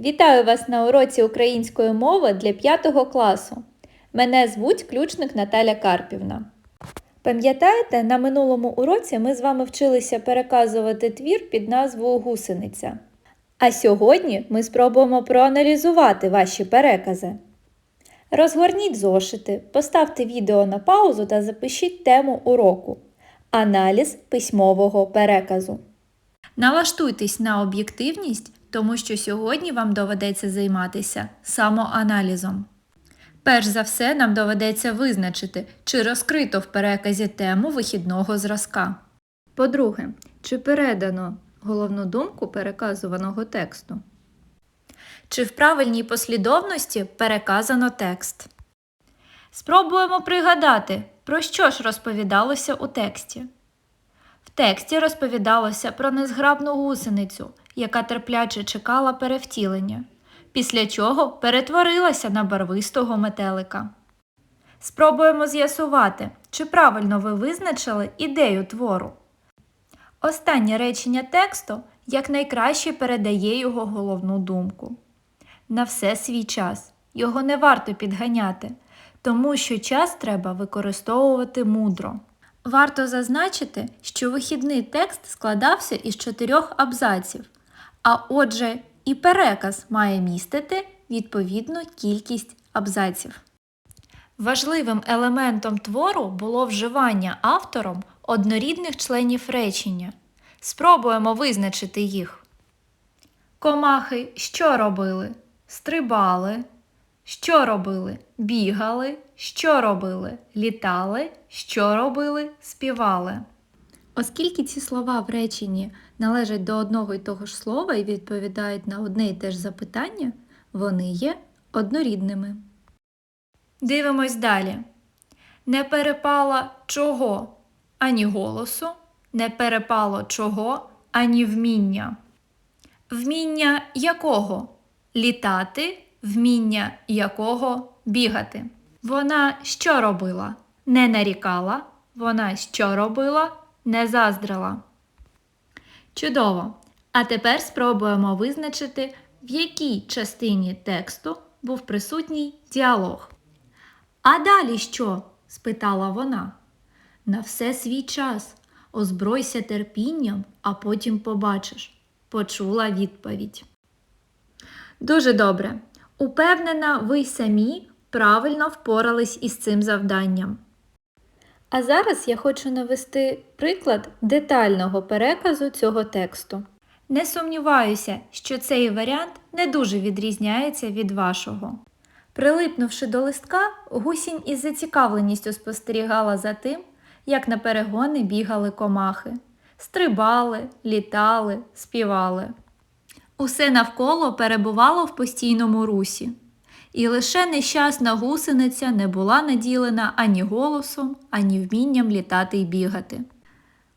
Вітаю вас на уроці української мови для 5 класу. Мене звуть ключник Наталя Карпівна. Пам'ятаєте, на минулому уроці ми з вами вчилися переказувати твір під назвою Гусениця. А сьогодні ми спробуємо проаналізувати ваші перекази. Розгорніть зошити, поставте відео на паузу та запишіть тему уроку Аналіз письмового переказу. Налаштуйтесь на об'єктивність, тому що сьогодні вам доведеться займатися самоаналізом. Перш за все, нам доведеться визначити, чи розкрито в переказі тему вихідного зразка. По-друге, чи передано головну думку переказуваного тексту. Чи в правильній послідовності переказано текст. Спробуємо пригадати, про що ж розповідалося у тексті. В тексті розповідалося про незграбну гусеницю, яка терпляче чекала перевтілення, після чого перетворилася на барвистого метелика. Спробуємо з'ясувати, чи правильно ви визначили ідею твору. Останнє речення тексту якнайкраще передає його головну думку. На все свій час. Його не варто підганяти, тому що час треба використовувати мудро. Варто зазначити, що вихідний текст складався із чотирьох абзаців, а отже, і переказ має містити відповідну кількість абзаців. Важливим елементом твору було вживання автором однорідних членів речення. Спробуємо визначити їх. Комахи що робили? Стрибали. Що робили? Бігали. Що робили? Літали. Що робили? Співали. Оскільки ці слова в реченні належать до одного і того ж слова і відповідають на одне і те ж запитання, вони є однорідними. Дивимось далі. Не перепала чого ані голосу, не перепало чого ані вміння. Вміння якого? Літати, вміння якого бігати. Вона що робила? Не нарікала, вона що робила? Не заздрила. Чудово! А тепер спробуємо визначити, в якій частині тексту був присутній діалог. А далі що? спитала вона. На все свій час. Озбройся терпінням, а потім побачиш. Почула відповідь. Дуже добре. Упевнена, ви самі правильно впорались із цим завданням. А зараз я хочу навести приклад детального переказу цього тексту. Не сумніваюся, що цей варіант не дуже відрізняється від вашого. Прилипнувши до листка, гусінь із зацікавленістю спостерігала за тим, як на перегони бігали комахи, стрибали, літали, співали. Усе навколо перебувало в постійному русі, і лише нещасна гусениця не була наділена ані голосом, ані вмінням літати й бігати.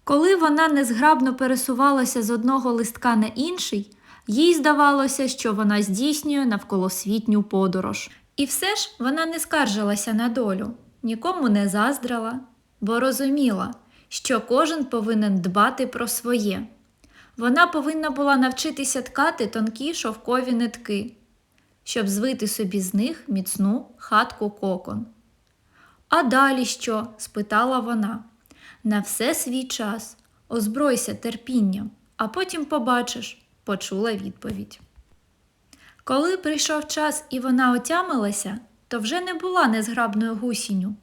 Коли вона незграбно пересувалася з одного листка на інший, їй здавалося, що вона здійснює навколосвітню подорож. І все ж вона не скаржилася на долю, нікому не заздрила, бо розуміла, що кожен повинен дбати про своє. Вона повинна була навчитися ткати тонкі шовкові нитки, щоб звити собі з них міцну хатку кокон. А далі що? спитала вона. На все свій час, озбройся терпінням, а потім побачиш, почула відповідь. Коли прийшов час і вона отямилася, то вже не була незграбною гусінню.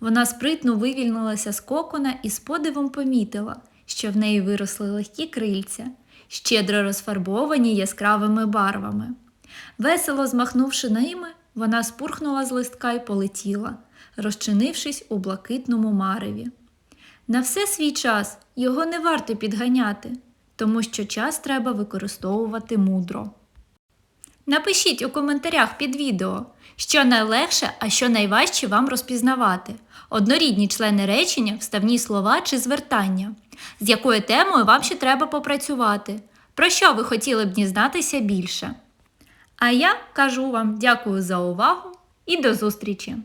Вона спритно вивільнилася з кокона і з подивом помітила, що в неї виросли легкі крильця, щедро розфарбовані яскравими барвами. Весело змахнувши ними, вона спурхнула з листка і полетіла, розчинившись у блакитному мареві. На все свій час його не варто підганяти, тому що час треба використовувати мудро. Напишіть у коментарях під відео, що найлегше, а що найважче вам розпізнавати, однорідні члени речення, вставні слова чи звертання, з якою темою вам ще треба попрацювати, про що ви хотіли б дізнатися більше. А я кажу вам дякую за увагу і до зустрічі!